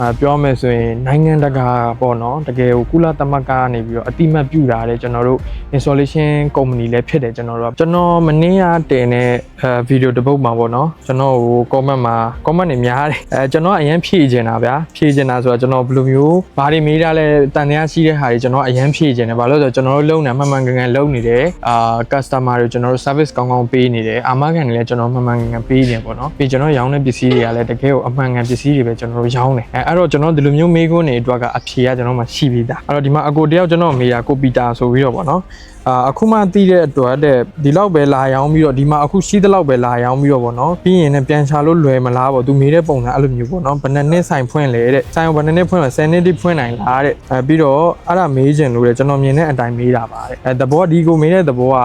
အာပြောမယ်ဆိုရင်နိုင်ငံတကာပေါ့နော်တကယ်ကိုကုလသမဂ္ဂကနေပြီးတော့အတိမတ်ပြုတာတဲ့ကျွန်တော်တို့ installation company လည်းဖြစ်တယ်ကျွန်တော်တို့ကကျွန်တော်မနေ့ကတင်တဲ့အဲဗီဒီယိုတစ်ပုဒ်မှာပေါ့နော်ကျွန်တော်ကို comment မှာ comment တွေများတယ်အဲကျွန်တော်ကအရင်ဖြည့်ချင်တာဗျာဖြည့်ချင်တာဆိုတော့ကျွန်တော်ဘယ်လိုမျိုးဘာတွေမေးတာလဲတန်တရားရှိတဲ့ဟာတွေကျွန်တော်အရင်ဖြည့်ချင်တယ်ဘာလို့လဲဆိုတော့ကျွန်တော်တို့လုံနေမှန်မှန်ကန်ကန်လုံနေတယ်အာ customer တွေကျွန်တော်တို့ service ကောင်းကောင်းပေးနေတယ်အာမခံတွေလည်းကျွန်တော်မှန်မှန်ကန်ကန်ပေးနေပေါ့နော်ပြီးကျွန်တော်ရောင်းတဲ့ပစ္စည်းတွေကလည်းတကယ်ကိုအမှန်ကန်ပစ္စည်းတွေပဲကျွန်တော်တို့ရောင်းတယ်အဲအဲ့တော့ကျွန်တော်ဒီလိုမျိုးမေးခွန်းတွေအတွက်ကအဖြေကကျွန်တော်မှရှိပြီးသားအဲ့တော့ဒီမှာအကိုတယောက်ကျွန်တော်မေးတာကိုပီတာဆိုပြီးတော့ပေါ့နော်အာအခုမှသိတဲ့အတွက်တဲ့ဒီလောက်ပဲလာရောင်းပြီးတော့ဒီမှာအခုရှိတဲ့လောက်ပဲလာရောင်းပြီးတော့ဗောနော်ပြီးရင်လည်းပြန်ချလို့လွယ်မလားဗောသူမေးတဲ့ပုံစံအဲ့လိုမျိုးဗောနော်ဘယ်နှစ်နှစ်ဆိုင်ဖွင့်လဲတဲ့ဆိုင်ဘယ်နှစ်နှစ်ဖွင့်လဲ10နှစ်တိဖွင့်နိုင်လားတဲ့အဲပြီးတော့အဲ့ဒါမေးချင်လို့တဲ့ကျွန်တော်မြင်တဲ့အတိုင်းမေးတာပါတဲ့အဲသဘောဒီကိုမေးတဲ့သဘောက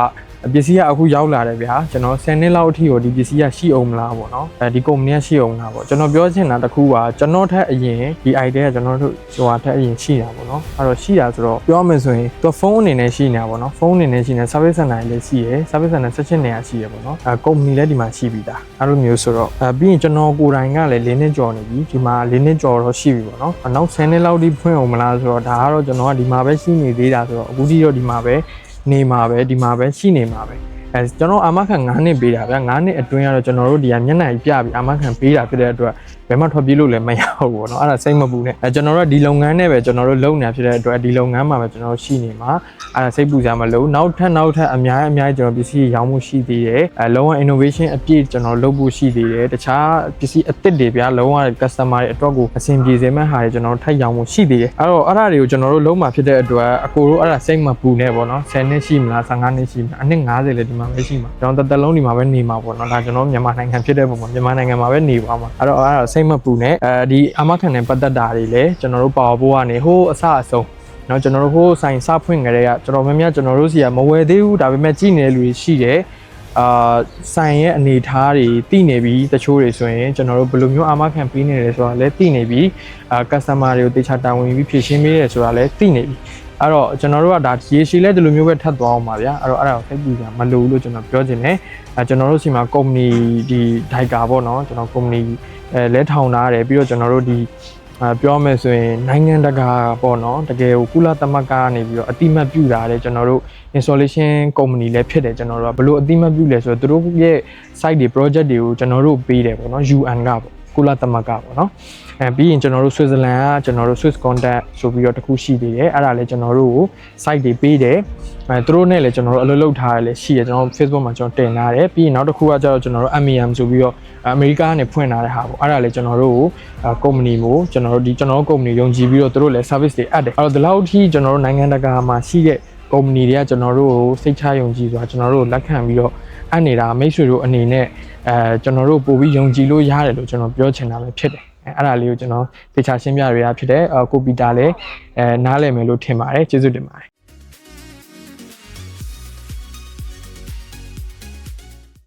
ပစ္စည်းကအခုရောက်လာတယ်ဗျာကျွန်တော်10နှစ်လောက်အထိကိုဒီပစ္စည်းကရှိအောင်မလားပေါ့နော်အဲဒီကုမ္ပဏီကရှိအောင်လားပေါ့ကျွန်တော်ပြောချင်တာတစ်ခုကကျွန်တော်ထက်အရင်ဒီ idea ကကျွန်တော်တို့ဟိုဟာထက်အရင်ရှိတာပေါ့နော်အဲ့တော့ရှိတာဆိုတော့ပြောမယ်ဆိုရင်သူဖုန်းအနေနဲ့ရှိနေတာပေါ့နော်ဖုန်းအနေနဲ့ရှိနေ service center လည်းရှိရယ် service center ဆက်ချင်းနေရရှိရယ်ပေါ့နော်အဲကုမ္ပဏီလည်းဒီမှာရှိပြီးသားအဲ့လိုမျိုးဆိုတော့အဲပြီးရင်ကျွန်တော်ကိုယ်တိုင်ကလည်း၄နှစ်ကျော်နေပြီဒီမှာ၄နှစ်ကျော်တော့ရှိပြီပေါ့နော်နောက်10နှစ်လောက်ထိဖွင့်အောင်မလားဆိုတော့ဒါကတော့ကျွန်တော်ကဒီမှာပဲရှိနေသေးတာဆိုတော့အခုထိတော့ဒီမှာပဲ နေမှာပဲဒီမှာပဲရှိနေမှာပဲ အဲကျွန်တော်အာမခံ9နှစ်ပေးတာဗျာ9နှစ်အတွင်းကတော့ကျွန်တော်တို့ဒီကမျက်နှာကြီးပြပြီးအာမခံပေးတာဖြစ်တဲ့အတွက်ဘယ်မှထွက်ပြေးလို့လည်းမရဘူးပေါ့နော်အဲ့ဒါစိတ်မပူနဲ့အဲကျွန်တော်တို့ကဒီလုပ်ငန်းနဲ့ပဲကျွန်တော်တို့လုပ်နေတာဖြစ်တဲ့အတွက်ဒီလုပ်ငန်းမှာပဲကျွန်တော်တို့ရှိနေမှာအဲ့ဒါစိတ်ပူစရာမလိုနောက်ထပ်နောက်ထပ်အများကြီးအများကြီးကျွန်တော်ပစ္စည်းရောင်းမှုရှိသေးတယ်အဲလုံးဝ innovation အပြည့်ကျွန်တော်လုပ်ဖို့ရှိသေးတယ်တခြားပစ္စည်းအသစ်တွေဗျာလုံးဝ customer တွေအတွက်ကိုအဆင်ပြေစေမဲ့ဟာတွေကျွန်တော်တို့ထပ်ရောင်းမှုရှိသေးတယ်အဲ့တော့အဲ့ဒါတွေကိုကျွန်တော်တို့လုံးမှာဖြစ်တဲ့အတွက်အကိုတို့အဲ့ဒါစိတ်မပူနဲ့ပေါ့နော်10နှစ်ရှိမလား15နှစ်ရှိမလားအနှစ်50လည်းဒီမှာပဲရှိမှာကျွန်တော်တစ်သက်လုံးဒီမှာပဲနေမှာပေါ့နော်ဒါကျွန်တော်မြန်မာနိုင်ငံဖြစ်တဲ့ပုံမှာမြန်မာနိုင်ငံမှာပဲနေပါမှာအဲ့တော့အဲ့ဒါစိတ်မပူနဲ့အဲဒီအမခံနဲ့ပတ်သက်တာတွေလည်းကျွန်တော်တို့ပါဝါဘိုးကနေဟိုးအစအဆုံးเนาะကျွန်တော်တို့ဟိုးဆိုင်စဖွင့်ကြတဲ့ကကျွန်တော်များများကျွန်တော်တို့စီကမဝယ်သေးဘူးဒါပေမဲ့ကြည့်နေတဲ့လူတွေရှိတယ်အာဆိုင်ရဲ့အနေအထားတွေတည်နေပြီတချို့တွေဆိုရင်ကျွန်တော်တို့ဘယ်လိုမျိုးအာမခံပေးနေတယ်ဆိုတာလည်းတည်နေပြီအာ customer တွေကိုတေချာတာဝန်ယူပြီးဖြည့်ရှင်းပေးတယ်ဆိုတာလည်းတည်နေပြီ အဲ့တော့ကျွန်တော်တို့ကဒါရေရှည်လဲဒီလိုမျိုးပဲထပ်သွားအောင်ပါဗျာအဲ့တော့အဲ့ဒါကိုစိတ်ပူကြမလိုဘူးလို့ကျွန်တော်ပြောချင်တယ်အဲကျွန်တော်တို့စီမှာကုမ္ပဏီဒီဒိုက်ကာပေါ့နော်ကျွန်တော်ကုမ္ပဏီအဲလဲထောင်ထားတယ်ပြီးတော့ကျွန်တော်တို့ဒီအဲပြောမယ်ဆိုရင်နိုင်ငံတကာပေါ့နော်တကယ်ကိုကုလသမဂ္ဂကနေပြီးတော့အတိမတ်ပြုတာတဲ့ကျွန်တော်တို့ installation company လည်းဖြစ်တယ်ကျွန်တော်တို့ကဘလို့အတိမတ်ပြုလဲဆိုတော့သူတို့ရဲ့ site တွေ project တွေကိုကျွန်တော်တို့ပေးတယ်ပေါ့နော် UN ကပေါ့ ကုလသမဂ္ဂပေါ့နော်အဲပြီးရင်ကျွန်တော်တို့ Switzerland ကကျွန်တော်တို့ Swiss contact ဆိုပြီးတော့တခုရှိသေးတယ်အဲ့ဒါလည်းကျွန်တော်တို့ကို site တွေပေးတယ်အဲသူတို့နဲ့လည်းကျွန်တော်တို့အလုပ်လုပ်ထားရလည်းရှိတယ်ကျွန်တော် Facebook မှာကျွန်တော်တင်ထားတယ်ပြီးရင်နောက်တစ်ခုကကျတော့ကျွန်တော်တို့ MEM ဆိုပြီးတော့အမေရိကကနေဖွင့်ထားတဲ့ဟာပေါ့အဲ့ဒါလည်းကျွန်တော်တို့ကိုကုမ္ပဏီကိုကျွန်တော်တို့ဒီကျွန်တော်တို့ကုမ္ပဏီယုံကြည်ပြီးတော့သူတို့လည်း service တွေအပ်တယ်အဲ့တော့ဒီလောက်ထိကျွန်တော်တို့နိုင်ငံတကာမှာရှိတဲ့ကုမ္ပဏီတွေကကျွန်တော်တို့ကိုစိတ်ချယုံကြည်စွာကျွန်တော်တို့လက်ခံပြီးတော့ အပ်နေတာမိတ်ဆွေတို့အနေနဲ့အဲကျွန်တော်တို့ပို့ပြီးယုံကြည်လို့ရတယ်လို့ကျွန်တော်ပြောချင်တာပဲဖြစ်တယ်အဲအဲ့ဒါလေးကိုကျွန်တော်သေချာရှင်းပြရရဖြစ်တယ်အကိုပီတာလည်းအဲနားလည်မယ်လို့ထင်ပါတယ်ကျေးဇူးတင်ပါတယ်